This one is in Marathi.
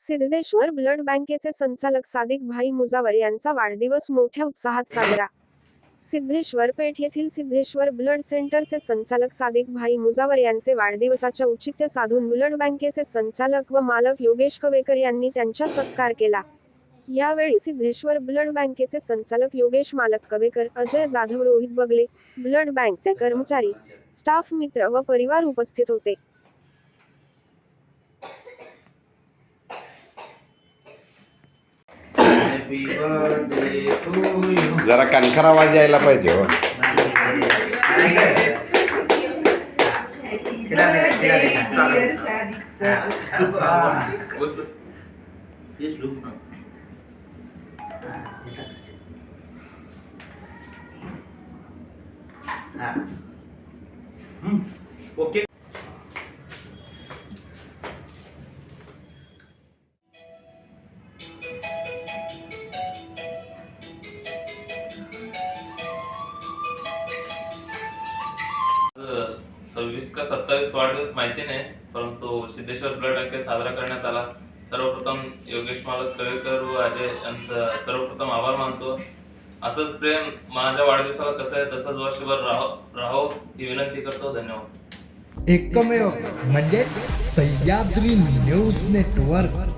सिद्धेश्वर ब्लड बँकेचे संचालक सादिक भाई मुजावर यांचा वाढदिवस मोठ्या उत्साहात साजरा. सिद्धेश्वर पेठ येथील सिद्धेश्वर ब्लड सेंटरचे संचालक सादिक भाई मुजावर यांचे वाढदिवसाचे औचित्य साधून ब्लड बँकेचे संचालक व मालक योगेश कवेकर यांनी त्यांचा सत्कार केला. यावेळी सिद्धेश्वर ब्लड बँकेचे संचालक योगेश मालक कवेकर अजय जाधव रोहित बगले ब्लड बँकचे कर्मचारी स्टाफ मित्र व परिवार उपस्थित होते. जरा कणखर आवाज यायला पाहिजे हो. तिला सव्वीस का सत्तावीस वाढदिवस माहिती नाही परंतु सिद्धेश्वर ब्लड बँकेत साजरा करण्यात आला. सर्वप्रथम योगेश मालक कवेकर व अजय यांचं सर्वप्रथम आभार मानतो. असंच प्रेम माझ्या वाढदिवसाला कसं आहे तसंच वर्षभर राहो राहो ही विनंती करतो. धन्यवाद. एकमेव म्हणजेच सह्याद्री न्यूज नेटवर्क.